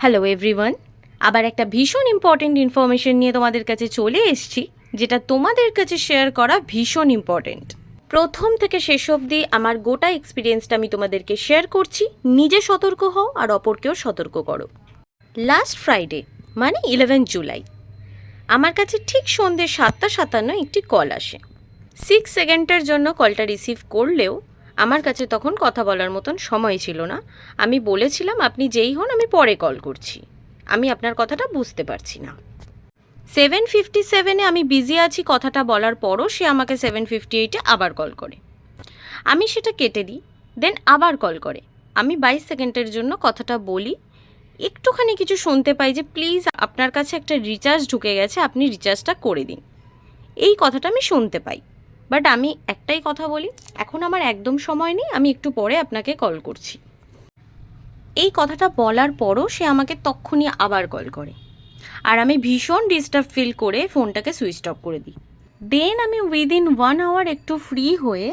Hello everyone আবার একটা ভীষণ ইম্পর্টেন্ট ইনফরমেশন নিয়ে তোমাদের কাছে চলে এসেছি, যেটা তোমাদের কাছে শেয়ার করা ভীষণ ইম্পর্টেন্ট প্রথম থেকে শেষ অবধি আমার গোটা এক্সপিরিয়েন্সটা আমি তোমাদেরকে শেয়ার করছি। নিজে সতর্ক হও আর অপরকেও সতর্ক করো। লাস্ট ফ্রাইডে মানে ইলেভেন জুলাই আমার কাছে ঠিক সন্ধ্যে সাতটা সাতান্ন একটি কল আসে। সিক্স সেকেন্ডের জন্য কলটা রিসিভ করলেও আমার কাছে তখন কথা বলার মতন সময় ছিল না। আমি বলেছিলাম, আপনি যেই হন, আমি পরে কল করছি। আমি আপনার কথাটা বুঝতে পারছি না। সেভেন ফিফটি সেভেনে আমি বিজি আছি কথাটা বলার পরও সে আমাকে সেভেন ফিফটি এইটে আবার কল করে। আমি সেটা কেটে দিই, দেন আবার কল করে। আমি বাইশ সেকেন্ডের জন্য কথাটা বলি। একটুখানি কিছু শুনতে পাই যে, প্লিজ, আপনার কাছে একটা রিচার্জ ঢুকে গেছে, আপনি রিচার্জটা করে দিন। এই কথাটা আমি শুনতে পাই। বাট আমি একটাই কথা বলি, এখন আমার একদম সময় নেই, আমি একটু পরে আপনাকে কল করছি। এই কথাটা বলার পরও সে আমাকে তক্ষুনি আবার কল করে। আর আমি ভীষণ ডিস্টার্ব ফিল করে ফোনটাকে সুইচ অফ করে দিই। দেন আমি উইদিন ওয়ান আওয়ার একটু ফ্রি হয়ে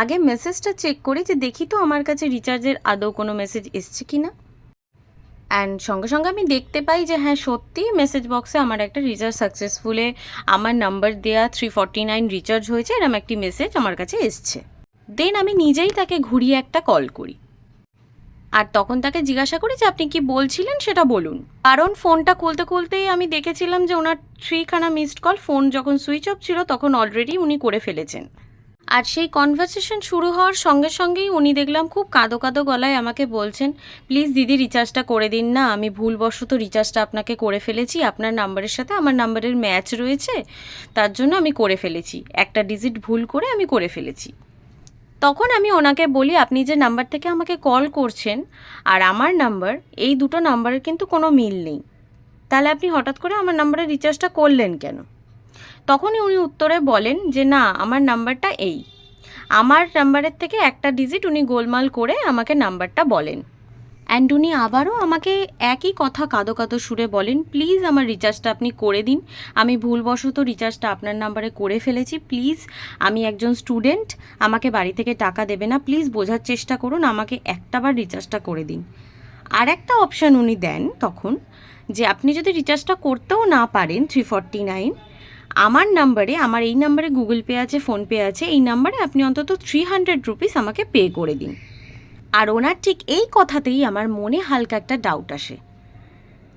আগে মেসেজটা চেক করি যে, দেখি তো আমার কাছে রিচার্জের আদৌ কোনো মেসেজ এসছে কি না অ্যান্ড সঙ্গে সঙ্গে আমি দেখতে পাই যে হ্যাঁ সত্যি মেসেজ বক্সে আমার একটা রিচার্জ সাকসেসফুলে আমার নাম্বার দেওয়া থ্রি ফর্টি নাইন রিচার্জ হয়েছে এরম একটি মেসেজ আমার কাছে এসছে। দেন আমি নিজেই তাকে ঘুরিয়ে একটা কল করি। আর তখন তাকে জিজ্ঞাসা করি যে, আপনি কি বলছিলেন? সেটা বলুন। কারণ ফোনটা খুলতে খুলতেই আমি দেখেছিলাম যে, ওনার থ্রিখানা মিসড কল ফোন যখন সুইচ অফ ছিল, তখন অলরেডি উনি করে ফেলেছেন। আর সেই কনভারসেশন শুরু হওয়ার সঙ্গে সঙ্গেই উনি দেখলাম খুব কাঁদো কাঁদো গলায় আমাকে বলছেন প্লিজ দিদি রিচার্জটা করে দিন না। আমি ভুলবশত রিচার্জটা আপনাকে করে ফেলেছি। আপনার নাম্বারের সাথে আমার নাম্বারের ম্যাচ রয়েছে। তার জন্য আমি করে ফেলেছি। একটা ডিজিট ভুল করে আমি করে ফেলেছি। তখন আমি ওনাকে বলি, আপনি যে নাম্বার থেকে আমাকে কল করছেন আর আমার নাম্বার এই দুটো নাম্বারের কিন্তু কোনো মিল নেই। তাহলে আপনি হঠাৎ করে আমার নাম্বারে রিচার্জটা করলেন কেন? তখনই উনি উত্তরে বলেন যে, না, আমার নাম্বারটা এই। আমার নাম্বারের থেকে একটা ডিজিট উনি গোলমাল করে আমাকে নাম্বারটা বলেন। অ্যান্ড উনি আবারও আমাকে একই কথা কাঁদো কাঁদো সুরে বলেন, প্লিজ আমার রিচার্জটা আপনি করে দিন। আমি ভুলবশত রিচার্জটা আপনার নাম্বারে করে ফেলেছি। প্লিজ, আমি একজন স্টুডেন্ট আমাকে বাড়ি থেকে টাকা দেবে না। প্লিজ বোঝার চেষ্টা করুন, আমাকে একটাবার রিচার্জটা করে দিন। আর একটা অপশান উনি দেন তখন, যে, আপনি যদি রিচার্জটা করতেও না পারেন থ্রি ফর্টি নাইন আমার নাম্বারে, আমার এই নাম্বারে গুগল পে আছে ফোনপে আছে, এই নাম্বারে আপনি অন্তত থ্রি হান্ড্রেড রুপিস আমাকে পে করে দিন। আর ওনার ঠিক এই কথাতেই আমার মনে হালকা একটা ডাউট আসে,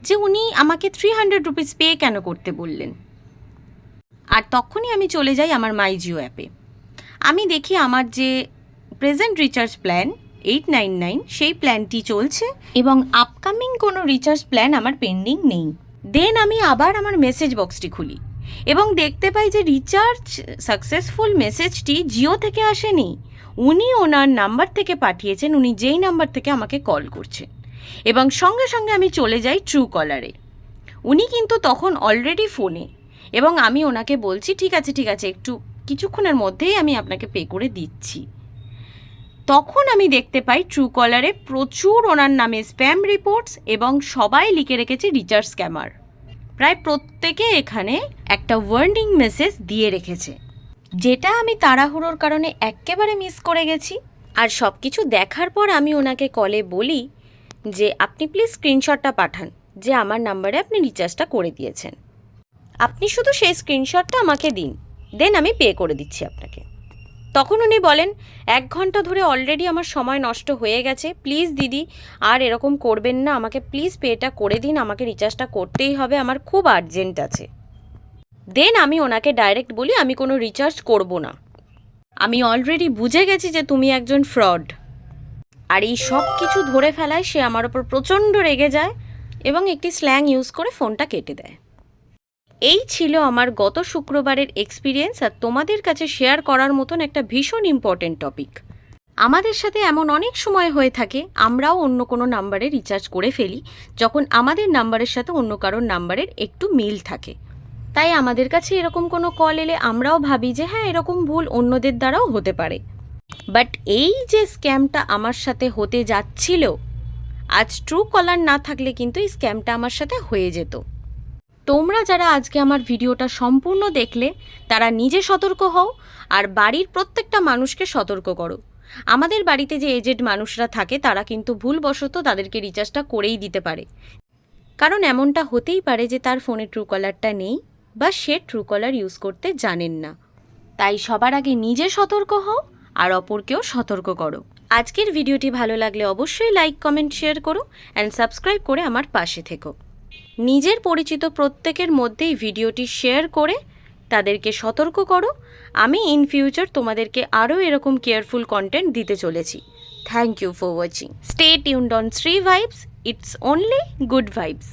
যে উনি আমাকে থ্রি হান্ড্রেড রুপিস পে কেন করতে বললেন? আর তখনই আমি চলে যাই আমার মাই জিও অ্যাপে আমি দেখি আমার যে present recharge plan eight nine nine সেই প্ল্যানটি চলছে এবং আপকামিং কোনো রিচার্জ প্ল্যান আমার পেন্ডিং নেই। দেন আমি আবার আমার মেসেজ বক্সটি খুলি। এবং দেখতে পাই যে রিচার্জ সাকসেসফুল মেসেজটি জিও থেকে আসেনি। উনি ওনার নাম্বার থেকে পাঠিয়েছেন, উনি যেই নাম্বার থেকে আমাকে কল করছেন। এবং সঙ্গে সঙ্গে আমি চলে যাই ট্রু কলারে। উনি কিন্তু তখন অলরেডি ফোনে এবং আমি ওনাকে বলছি, ঠিক আছে ঠিক আছে, একটু কিছুক্ষণের মধ্যেই আমি আপনাকে পে করে দিচ্ছি। তখন আমি দেখতে পাই ট্রু কলারে প্রচুর ওনার নামে স্প্যাম রিপোর্টস এবং সবাই লিখে রেখেছে রিচার্জ স্ক্যামার। প্রায় প্রত্যেকে এখানে একটা ওয়ার্নিং মেসেজ দিয়ে রেখেছে, যেটা আমি তাড়াহুড়োর কারণে একেবারে মিস করে গেছি। আর সব কিছু দেখার পর আমি ওনাকে কলে বলি যে, আপনি প্লিজ স্ক্রিনশটটা পাঠান, যে আমার নাম্বারে আপনি রিচার্জটা করে দিয়েছেন। আপনি শুধু সেই স্ক্রিনশটটা আমাকে দিন দেন আমি পে করে দিচ্ছি আপনাকে। তখন উনি বলেন, এক ঘণ্টা ধরে অলরেডি আমার সময় নষ্ট হয়ে গেছে। প্লিজ দিদি, আর এরকম করবেন না। আমাকে প্লিজ পেটা করে দিন। আমাকে রিচার্জটা করতেই হবে। আমার খুব আর্জেন্ট আছে। দেন আমি ওনাকে ডাইরেক্ট বলি, আমি কোনো রিচার্জ করব না। আমি অলরেডি বুঝে গেছি যে তুমি একজন ফ্রড আর এই সব কিছু ধরে ফেলায় সে আমার ওপর প্রচণ্ড রেগে যায় এবং একটি স্ল্যাং ইউজ করে ফোনটা কেটে দেয়। এই ছিল আমার গত শুক্রবারের এক্সপিরিয়েন্স আর তোমাদের কাছে শেয়ার করার মতন একটা ভীষণ ইম্পর্টেন্ট টপিক আমাদের সাথে এমন অনেক সময় হয়ে থাকে, আমরাও অন্য কোনো নাম্বারে রিচার্জ করে ফেলি, যখন আমাদের নাম্বারের সাথে অন্য কারোর নাম্বারের একটু মিল থাকে। তাই আমাদের কাছে এরকম কোনো কল এলে আমরাও ভাবি যে হ্যাঁ এরকম ভুল অন্যদের দ্বারাও হতে পারে। বাট এই যে স্ক্যামটা আমার সাথে হতে যাচ্ছিল, আজ ট্রু কলার না থাকলে কিন্তু এই স্ক্যামটা আমার সাথে হয়ে যেত। তোমরা যারা আজকে আমার ভিডিওটা সম্পূর্ণ দেখলে, তারা নিজে সতর্ক হও আর বাড়ির প্রত্যেকটা মানুষকে সতর্ক করো। আমাদের বাড়িতে যে এজেড মানুষরা থাকে, তারা কিন্তু ভুলবশত তাদেরকে রিচার্জটা করেই দিতে পারে। কারণ এমনটা হতেই পারে যে তার ফোনে ট্রু কলারটা নেই বা সে ট্রু কলার ইউজ করতে জানেন না। তাই সবার আগে নিজে সতর্ক হও আর অপরকেও সতর্ক করো। আজকের ভিডিওটি ভালো লাগলে অবশ্যই লাইক, কমেন্ট, শেয়ার করো অ্যান্ড সাবস্ক্রাইব করে আমার পাশে থেকো। নিজের পরিচিত প্রত্যেকের মধ্যেই ভিডিওটি শেয়ার করে তাদেরকে সতর্ক করো। আমি ইন ফিউচার তোমাদেরকে আরও এরকম কেয়ারফুল কন্টেন্ট দিতে চলেছি। Thank you for watching. Stay tuned on Shri vibes, it's only good vibes.